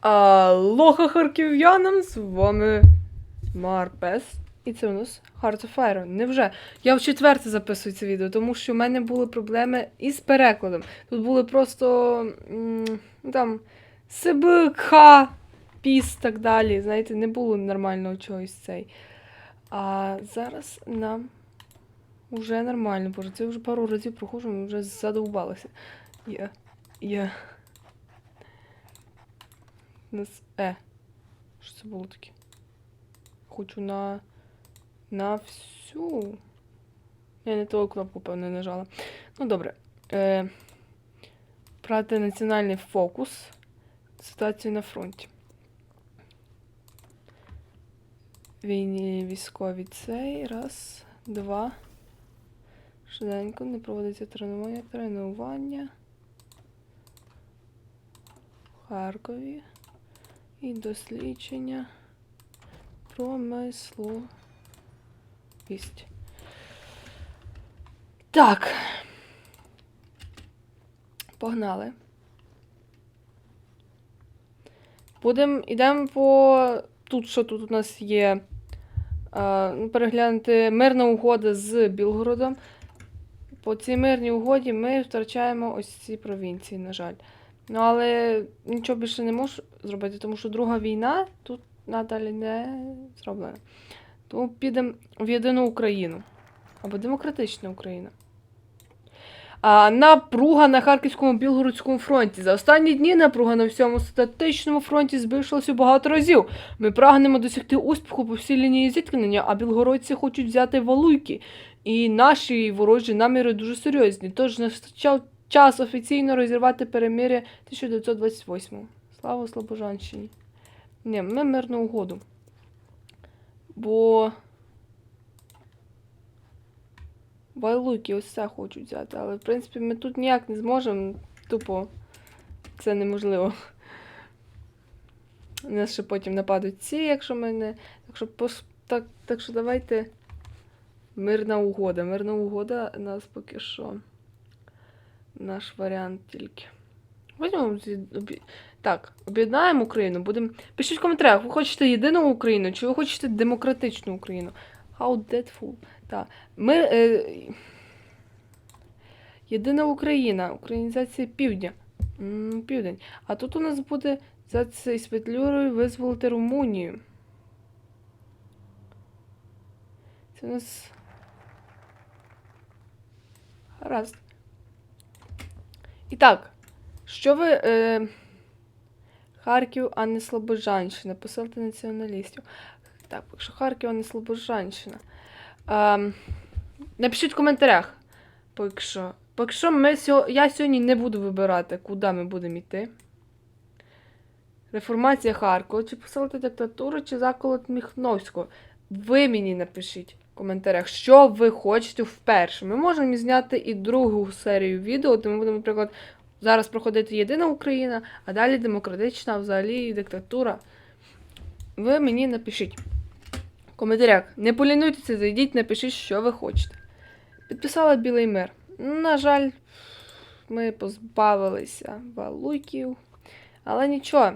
Алоха харків'янам, з вами Марпес. І це у нас Hearts of Iron. Невже? Я в четверте записую це відео, тому що в мене були проблеми із перекладом. Тут були просто там СБ, Х, піс, так далі. Знаєте, не було нормального чогось цей. А зараз нам вже нормально. Боже, це вже пару разів проходжу, ми вже задовбалися. Я. Я. Нас. Е. Що це було таке? Хочу на. На всю. Я не того кнопку, певно, нажала. Ну, добре. Е, брати національний фокус. Ситуацію на фронті. Війні військові цей. Раз, два. Швиденько не проводиться тренування. Тренування. Харкові. І дослідження промисловість. Так. Погнали. Будемо, ідемо по. Тут що тут у нас є. Ну, переглянути мирна угода з Білгородом. По цій мирній угоді ми втрачаємо ось ці провінції, на жаль. Ну, але нічого більше не можу зробити, тому що друга війна тут надалі не зроблена. Тому підемо в єдину Україну. Або демократична Україна. А, напруга на Харківському Білгородському фронті. За останні дні напруга на всьому статичному фронті збільшилася багато разів. Ми прагнемо досягти успіху по всій лінії зіткнення, а білгородці хочуть взяти валуйки. І наші ворожі наміри дуже серйозні. Тож не настав час офіційно розірвати перемир'я 1928. Слава Слобожанщині. Ні, ми мирну угоду. Бо. Вайлуки ось це хочуть взяти, але в принципі ми тут ніяк не зможемо. Тупо це неможливо. Нас ще потім нападуть ці, якщо ми не. Так що, пос... так, так що давайте. Мирна угода. Мирна угода нас поки що. Наш варіант тільки. Возьмемо Так, об'єднаємо Україну. Будемо. Пишіть в коментарях, ви хочете єдину Україну, чи ви хочете демократичну Україну? How deadful. Так. Ми. Е... Єдина Україна. Українізація Півдня. Південь. А тут у нас буде за цей петлюрою визволити Румунію. Це у нас. Гаразд. І так, що ви. Е... Харків, а не Слобожанщина. Посилити націоналістів. Так, якщо Харків, а не Слобожанщина. Ем, напишіть в коментарях, поки що. Поки що ми сьо... я сьогодні не буду вибирати, куди ми будемо йти. Реформація Харкова, чи посилити диктатуру, чи заколот Міхновського. Ви мені напишіть коментарях, що ви хочете вперше. Ми можемо зняти і другу серію відео, де ми будемо, наприклад, зараз проходити єдина Україна, а далі демократична, взагалі диктатура. Ви мені напишіть в коментарях. Не полінуйтеся, зайдіть, напишіть, що ви хочете. Підписала Білий мир. На жаль, ми позбавилися валуйків. Але нічого.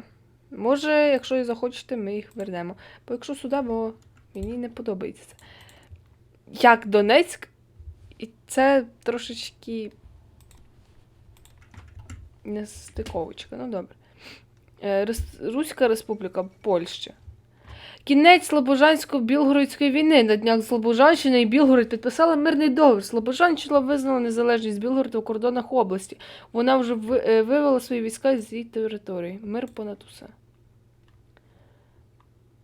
Може, якщо і захочете, ми їх вернемо. Бо якщо сюди, бо мені не подобається. Як Донецьк, і це трошечки не стиковочка, ну добре. Е, Руська Республіка Польща. Кінець Слобожансько-Білгородської війни. На днях Слобожанщина і Білгород підписали мирний договір. Слобожанщина визнала незалежність Білгорода у кордонах області. Вона вже е, вивела свої війська з її території. Мир понад усе.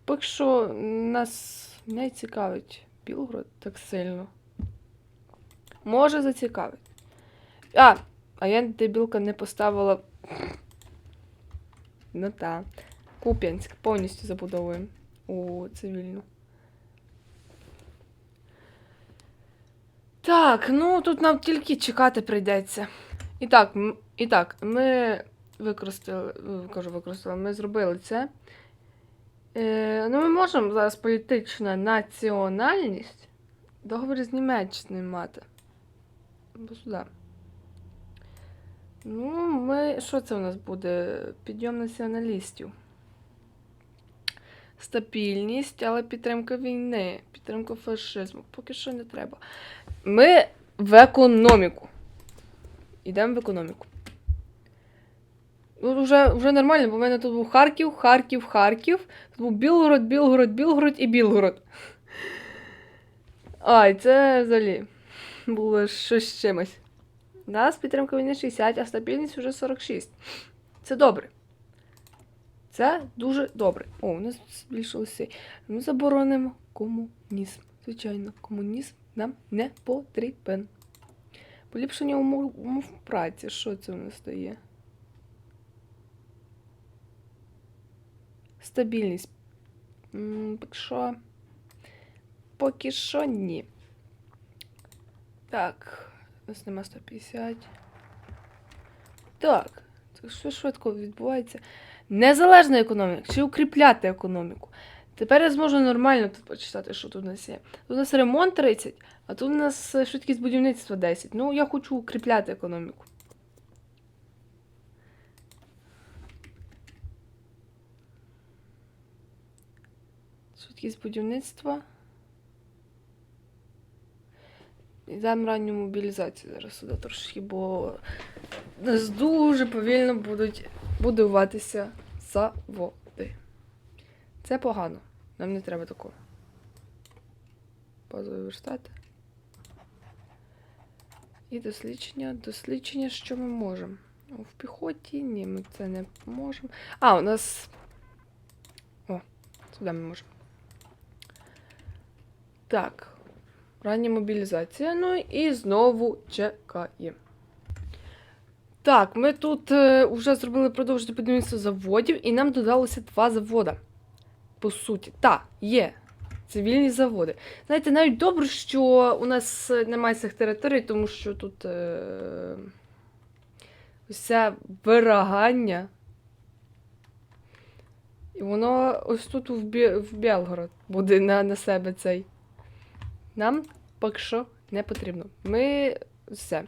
Поки що нас не цікавить Білгород так сильно. Може зацікавить. А, а я дебілка не поставила. Ну та. Куп'янськ повністю забудовуємо у цивільну. Так, ну тут нам тільки чекати прийдеться. І так, і так, ми використали, кажу, використали, ми зробили це. Е, ну, ми можемо зараз політична національність договір з Німеччиною мати. Бо сюди. Ну, ми. Що це у нас буде? Підйом націоналістів. стабільність, але підтримка війни, підтримка фашизму. Поки що не треба. Ми в економіку. Йдемо в економіку. Ну, вже, вже нормально, бо в мене тут був Харків, Харків, Харків. Тут був Білгород, Білгород, Білгород і Білгород. Ай, це взагалі було щось з чимось. Нас підтримка війни 60, а стабільність вже 46. Це добре. Це дуже добре. О, у нас збільшилося. Ми заборонимо комунізм. Звичайно, комунізм нам не потрібен. Поліпшення умов, праці. Що це у нас дає? Стабільність. Поки що. Поки що ні. Так. У нас нема 150. Так. Все швидко відбувається. Незалежна економіка. Чи укріпляти економіку? Тепер я зможу нормально тут почитати, що тут у нас є. Тут у нас ремонт 30, а тут у нас швидкість будівництва 10. Ну, я хочу укріпляти економіку. Швидкість будівництва. Йдемо ранню мобілізацію зараз сюди трошки, бо нас дуже повільно будуть будуватися заводи. Це погано. Нам не треба такого. Базові верстати. І дослідження. Дослідження, що ми можемо. В піхоті ні, ми це не можемо. А, у нас. О, сюди ми можемо. Так. Рання мобілізація. Ну і знову чекаємо. Так, ми тут е, вже зробили продовження будівництво заводів, і нам додалося два заводи. По суті. Так, є. Цивільні заводи. Знаєте, навіть добре, що у нас е, немає цих територій, тому що тут е, усе вирагання. І воно ось тут в, Бі... в Білгород буде на, на себе цей. Нам поки що не потрібно. Ми все.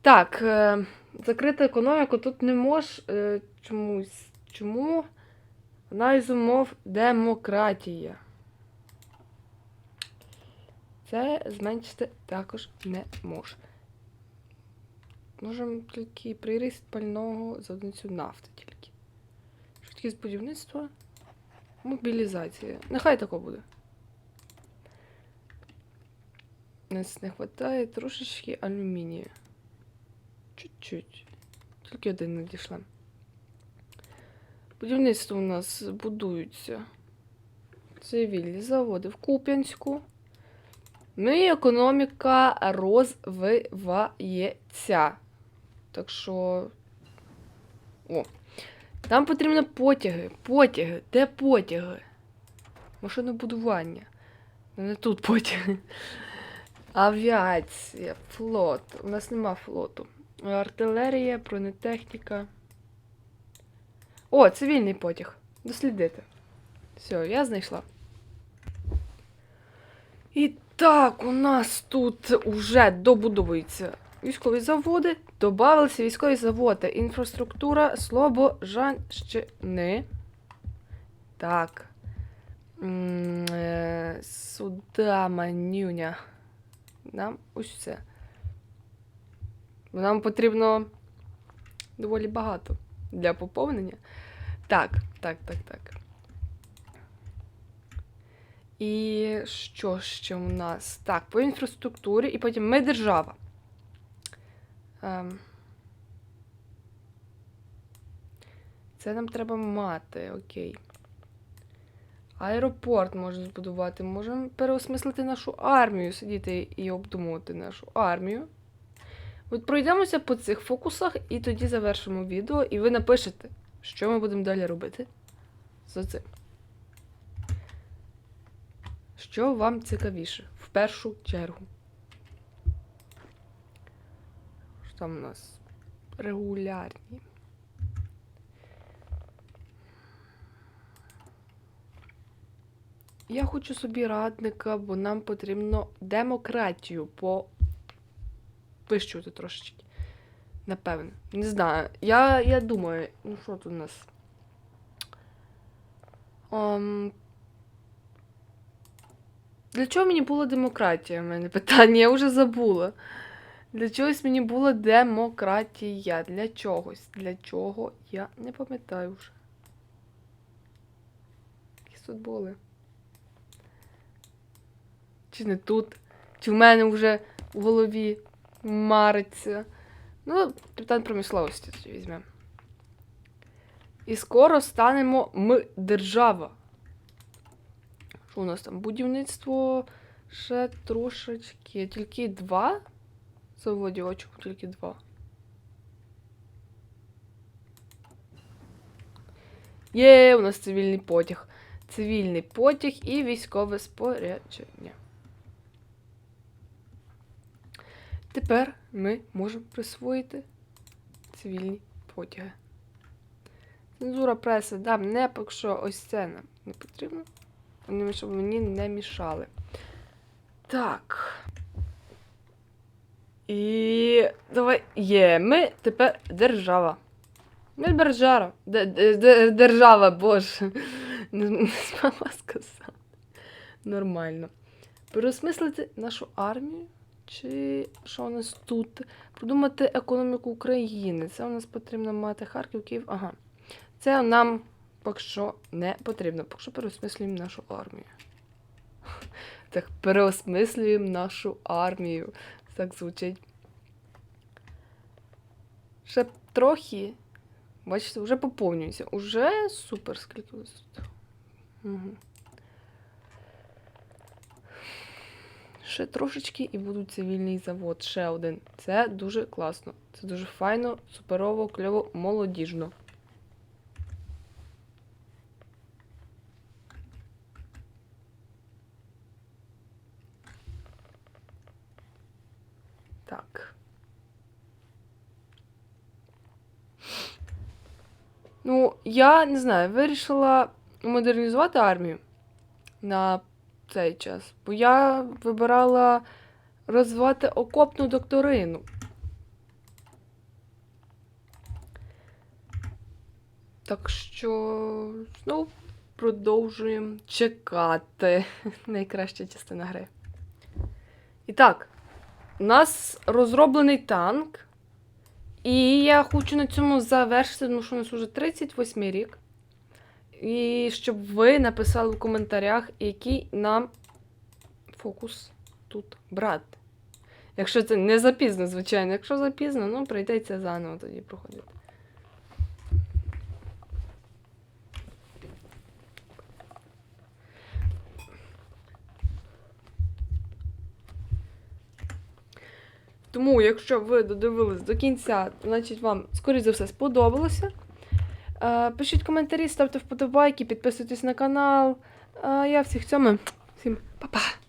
Так, е, закрита економіку тут не мож е, чомусь. Чому? Вона із умов демократія. Це зменшити також не може. Можемо тільки приріст пального за одиницю нафти тільки. Швидкість будівництва. Мобілізація. Нехай тако буде. Нас не вистачає трошечки алюмінію. Чуть-чуть. Тільки один надійшла. Будівництво у нас будуються. Цивільні заводи в Куп'янську. Ну і економіка розвивається. Так що. О. Нам потрібно потяги. Потяги. Де потяги? Машинобудування. Не тут потяги. Авіація, флот. У нас нема флоту. Артилерія, бронетехніка. О, цивільний потяг. Дослідити. Все, я знайшла. І так, у нас тут уже добудовуються військові заводи. Добавилися військові заводи. Інфраструктура Слобожанщини. Так. Е, Сюда, манюня. Нам ось. Бо Нам потрібно доволі багато для поповнення. Так, так, так, так. І що ще у нас? Так, по інфраструктурі, і потім ми держава. Ем. Це нам треба мати, окей. Аеропорт можемо збудувати. Можемо переосмислити нашу армію, сидіти і обдумувати нашу армію. От пройдемося по цих фокусах і тоді завершимо відео, і ви напишете, що ми будемо далі робити з цим. Що вам цікавіше в першу чергу? Що там у нас? Регулярні. Я хочу собі радника, бо нам потрібно демократію повищувати трошечки. Напевно. Не знаю. Я, я думаю, ну що тут у нас? Ем, Для чого мені була демократія? У мене питання, я вже забула. Для чогось мені була демократія. Для чогось. Для чого? Я не пам'ятаю вже. Якісь тут були. Чи не тут? Чи в мене вже в голові мариться? Ну, капітан промисловості візьмемо. І скоро станемо ми держава. Що у нас там? Будівництво ще трошечки. Тільки два заводів, а тільки два? Є, у нас цивільний потяг. Цивільний потяг і військове спорядження. Тепер ми можемо присвоїти цивільні потяги. Цензура преси, да, не що ось це нам не потрібно. Вони щоб мені не мішали. Так. І давай. Є, ми тепер держава. Ми держава. Де- де- де- Держава, боже. Не змогла сказати. Нормально. Переосмислити нашу армію. Чи що у нас тут? Продумати економіку України. Це у нас потрібно мати Харків, Київ. Ага. Це нам поки що не потрібно. Поки що переосмислюємо нашу армію. Так, переосмислюємо нашу армію. Так звучить. Ще трохи. Бачите, вже поповнюється. Уже супер, скільки тут. Угу. Ще трошечки і буде цивільний завод. Ще один. Це дуже класно. Це дуже файно, суперово, кльово, молодіжно. Так. Ну, я не знаю, вирішила модернізувати армію на цей час. Бо я вибирала розвивати окопну докторину. Так що, ну, продовжуємо чекати. Найкраща частина гри. І так, у нас розроблений танк. І я хочу на цьому завершити, тому що у нас вже 38 рік. І щоб ви написали в коментарях, який нам фокус тут брати. Якщо це не запізно, звичайно. Якщо запізно, ну прийдеться заново тоді проходити. Тому, якщо ви додивились до кінця, значить вам, скоріш за все, сподобалося. Е, Пишіть коментарі, ставте вподобайки, підписуйтесь на канал. Е, Я всіх цьому. Всім па-па!